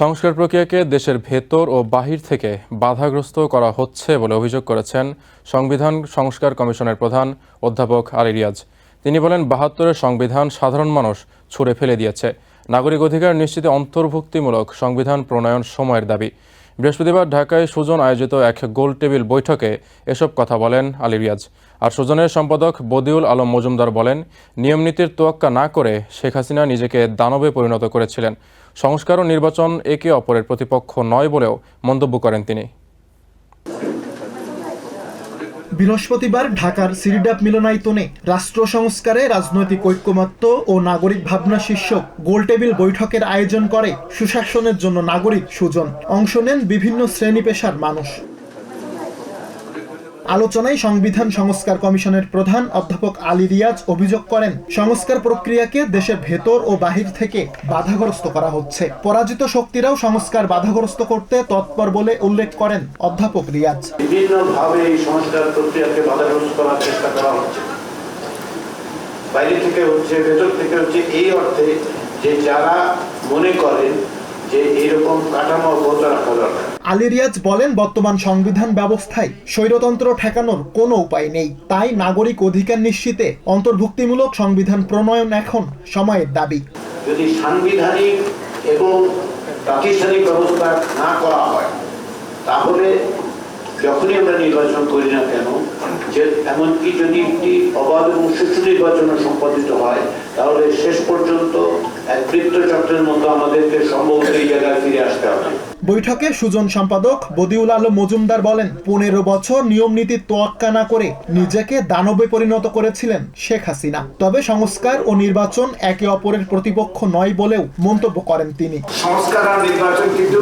সংস্কার প্রক্রিয়াকে দেশের ভেতর ও বাহির থেকে বাধাগ্রস্ত করা হচ্ছে বলে অভিযোগ করেছেন সংবিধান সংস্কার কমিশনের প্রধান অধ্যাপক আলী রিয়াজ। তিনি বলেন, বাহাত্তরের সংবিধান সাধারণ মানুষ ছুড়ে ফেলে দিয়েছে। নাগরিক অধিকার নিশ্চিতে অন্তর্ভুক্তিমূলক সংবিধান প্রণয়ন সময়ের দাবি। বৃহস্পতিবার ঢাকায় সুজন আয়োজিত এক গোল টেবিল বৈঠকে এসব কথা বলেন আলী রিয়াজ। আর সুজনের সম্পাদক বদিউল আলম মজুমদার বলেন নিয়মনীতির তোয়াক্কা না করে শেখ হাসিনা নিজেকে দানবে পরিণত করেছিলেন। সংস্কার ও নির্বাচন একে অপরের প্রতিপক্ষ নয় বলেও মন্তব্য করেন তিনি। বৃহস্পতিবার ঢাকার সিরিডাপ মিলনায়তনে রাষ্ট্র সংস্কারে রাজনৈতিক ঐক্যমত্য ও নাগরিক ভাবনা শীর্ষক গোলটেবিল বৈঠকের আয়োজন করে সুশাসনের জন্য নাগরিক সুজন। অংশ নেন বিভিন্ন শ্রেণি পেশার মানুষ। আলোচনায় সংবিধান সংস্কার কমিশনের প্রধান অধ্যাপক আলী রিয়াজ অভিযোগ করেন, সংস্কার প্রক্রিয়াকে দেশের ভেতর ও বাহির থেকে বাধাগ্রস্ত করা হচ্ছে। পরাজিত শক্তিরাও সংস্কার বাধাগ্রস্ত করতে তৎপর বলে উল্লেখ করেন অধ্যাপক রিয়াজ। বিভিন্নভাবে এই সংস্কার প্রক্রিয়াকে বাধাগ্রস্ত করার চেষ্টা করা হচ্ছে। বাইরে থেকে হচ্ছে, ভেতর থেকে হচ্ছে, এই অর্থে যে যারা মনে করেন যে কাঠামো আলী রিয়াজ বলেন বর্তমান সংবিধান ব্যবস্থায় স্বৈরতন্ত্র ঠেকানোর কোনো উপায় নেই। তাই নাগরিক অধিকার নিশ্চিতে অন্তর্ভুক্তিমূলক সংবিধান প্রণয়ন এখন সময়ের দাবি। যদি সাংবিধানিক এবং প্রাতিষ্ঠানিক ব্যবস্থা না করা হয় তাহলে যখনই আমরা নির্বাচন করি না কেন যে এমনকি যদি একটি অবাধ এবং সুষ্ঠু নির্বাচন সম্পাদিত হয় তাহলে শেষ পর্যন্ত এক মতো আমাদেরকে সম্ভবত এই জায়গায় ফিরে আসতে হবে। বৈঠকে সুজন সম্পাদক বদিউল আলম মজুমদার বলেন পনেরো বছর নিয়ম নীতি তোয়াক্কা না করে নিজেকে দানবে পরিণত করেছিলেন শেখ হাসিনা। তবে সংস্কার ও নির্বাচন একে অপরের প্রতিপক্ষ নয় বলেও মন্তব্য করেন তিনি। সংস্কার আর নির্বাচন কিন্তু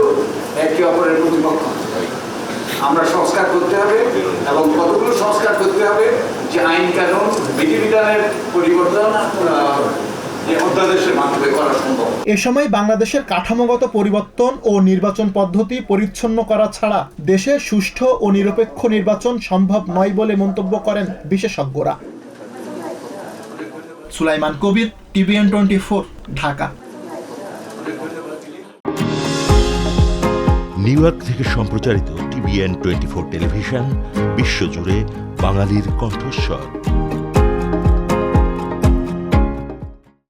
একে অপরের প্রতিপক্ষ আমরা সংস্কার করতে হবে এবং কতগুলো সংস্কার করতে হবে যে আইন কানুন বিধিবিধানের পরিবর্তন এ সময় বাংলাদেশের কাঠামোগত পরিবর্তন ও নির্বাচন পদ্ধতি পরিচ্ছন্ন করা ছাড়া দেশে সুষ্ঠু ও নিরপেক্ষ নির্বাচন সম্ভব নয় বলে মন্তব্য করেন বিশেষজ্ঞরা। Sulaiman Kabir TVN twenty four Dhaka. New York থেকে সম্প্রচারিত টিভিএন টোয়েন্টি ফোর টেলিভিশন বিশ্বজুড়ে বাঙালির কণ্ঠস্বর।